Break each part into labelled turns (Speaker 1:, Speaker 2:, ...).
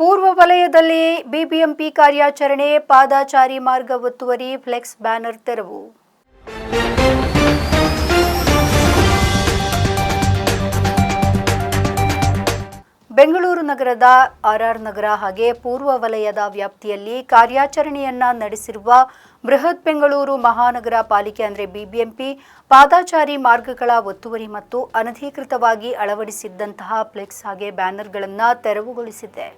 Speaker 1: ಪೂರ್ವ ವಲಯದಲ್ಲಿ ಬಿಬಿಎಂಪಿ ಕಾರ್ಯಾಚರಣೆ, ಪಾದಾಚಾರಿ ಮಾರ್ಗ ಒತ್ತುವರಿ, ಫ್ಲೆಕ್ಸ್ ಬ್ಯಾನರ್ ತೆರವು. ಬೆಂಗಳೂರು ನಗರದ ಆರ್ಆರ್ ನಗರ ಹಾಗೆ ಪೂರ್ವ ವಲಯದ ವ್ಯಾಪ್ತಿಯಲ್ಲಿ ಕಾರ್ಯಾಚರಣೆಯನ್ನ ನಡೆಸಿರುವ ಬೃಹತ್ ಬೆಂಗಳೂರು ಮಹಾನಗರ ಪಾಲಿಕೆ ಅಂದರೆ ಬಿಬಿಎಂಪಿ, ಪಾದಾಚಾರಿ ಮಾರ್ಗಗಳ ಒತ್ತುವರಿ ಮತ್ತು ಅನಧಿಕೃತವಾಗಿ ಅಳವಡಿಸಿದ್ದಂತಹ ಫ್ಲೆಕ್ಸ್ ಹಾಗೆ ಬ್ಯಾನರ್ಗಳನ್ನು ತೆರವುಗೊಳಿಸಿದೆ.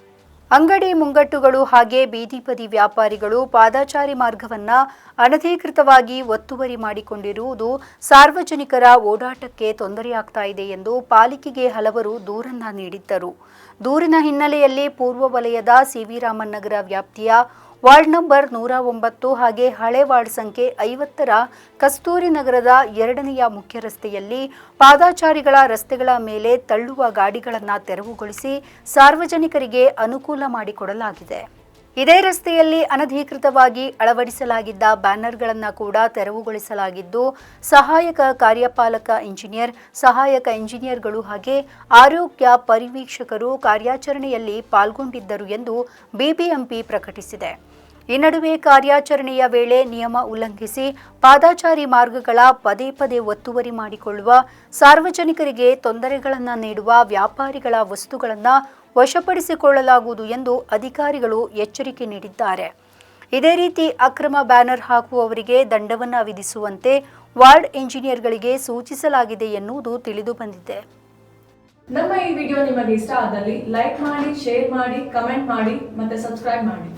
Speaker 1: ಅಂಗಡಿ ಮುಂಗಟ್ಟುಗಳು ಹಾಗೆ ಬೀದಿಪದಿ ವ್ಯಾಪಾರಿಗಳು ಪಾದಾಚಾರಿ ಮಾರ್ಗವನ್ನ ಅನಧಿಕೃತವಾಗಿ ಒತ್ತುವರಿ ಮಾಡಿಕೊಂಡಿರುವುದು ಸಾರ್ವಜನಿಕರ ಓಡಾಟಕ್ಕೆ ತೊಂದರೆಯಾಗ್ತಾ ಇದೆ ಎಂದು ಪಾಲಿಕೆಗೆ ಹಲವರು ದೂರನ್ನ ನೀಡಿದ್ದರು. ದೂರಿನ ಹಿನ್ನೆಲೆಯಲ್ಲಿ ಪೂರ್ವ ವಲಯದ ಸಿವಿ ರಾಮನ್ ನಗರ ವ್ಯಾಪ್ತಿಯ ವಾರ್ಡ್ ನಂಬರ್ ನೂರ ಒಂಬತ್ತು ಹಾಗೆ ಹಳೆ ವಾರ್ಡ್ ಸಂಖ್ಯೆ ಐವತ್ತರ ಕಸ್ತೂರಿ ನಗರದ ಎರಡನೆಯ ಮುಖ್ಯ ರಸ್ತೆಯಲ್ಲಿ ಪಾದಾಚಾರಿಗಳ ರಸ್ತೆಗಳ ಮೇಲೆ ತಳ್ಳುವ ಗಾಡಿಗಳನ್ನು ತೆರವುಗೊಳಿಸಿ ಸಾರ್ವಜನಿಕರಿಗೆ ಅನುಕೂಲ ಮಾಡಿಕೊಡಲಾಗಿದೆ. ಇದೇ ರಸ್ತೆಯಲ್ಲಿ ಅನಧಿಕೃತವಾಗಿ ಅಳವಡಿಸಲಾಗಿದ್ದ ಬ್ಯಾನರ್ಗಳನ್ನು ಕೂಡ ತೆರವುಗೊಳಿಸಲಾಗಿದ್ದು, ಸಹಾಯಕ ಕಾರ್ಯಪಾಲಕ ಇಂಜಿನಿಯರ್, ಸಹಾಯಕ ಇಂಜಿನಿಯರ್ಗಳು ಹಾಗೆ ಆರೋಗ್ಯ ಪರಿವೀಕ್ಷಕರು ಕಾರ್ಯಾಚರಣೆಯಲ್ಲಿ ಪಾಲ್ಗೊಂಡಿದ್ದರು ಎಂದು ಬಿಬಿಎಂಪಿ ಪ್ರಕಟಿಸಿದೆ. ಈ ನಡುವೆ ಕಾರ್ಯಾಚರಣೆಯ ವೇಳೆ ನಿಯಮ ಉಲ್ಲಂಘಿಸಿ ಪಾದಾಚಾರಿ ಮಾರ್ಗಗಳ ಪದೇ ಪದೇ ಒತ್ತುವರಿ ಮಾಡಿಕೊಳ್ಳುವ ಸಾರ್ವಜನಿಕರಿಗೆ ತೊಂದರೆಗಳನ್ನು ನೀಡುವ ವ್ಯಾಪಾರಿಗಳ ವಸ್ತುಗಳನ್ನು ವಶಪಡಿಸಿಕೊಳ್ಳಲಾಗುವುದು ಎಂದು ಅಧಿಕಾರಿಗಳು ಎಚ್ಚರಿಕೆ ನೀಡಿದ್ದಾರೆ. ಇದೇ ರೀತಿ ಅಕ್ರಮ ಬ್ಯಾನರ್ ಹಾಕುವವರಿಗೆ ದಂಡವನ್ನು ವಿಧಿಸುವಂತೆ ವಾರ್ಡ್ ಇಂಜಿನಿಯರ್ಗಳಿಗೆ ಸೂಚಿಸಲಾಗಿದೆ ಎನ್ನುವುದು ತಿಳಿದು ಬಂದಿದೆ.
Speaker 2: ನಮ್ಮ ಈ ವಿಡಿಯೋ ನಿಮಗೆ ಇಷ್ಟ ಆದಲ್ಲಿ ಲೈಕ್ ಮಾಡಿ, ಶೇರ್ ಮಾಡಿ, ಕಮೆಂಟ್ ಮಾಡಿ ಮತ್ತೆ ಸಬ್ಸ್ಕ್ರೈಬ್ ಮಾಡಿ.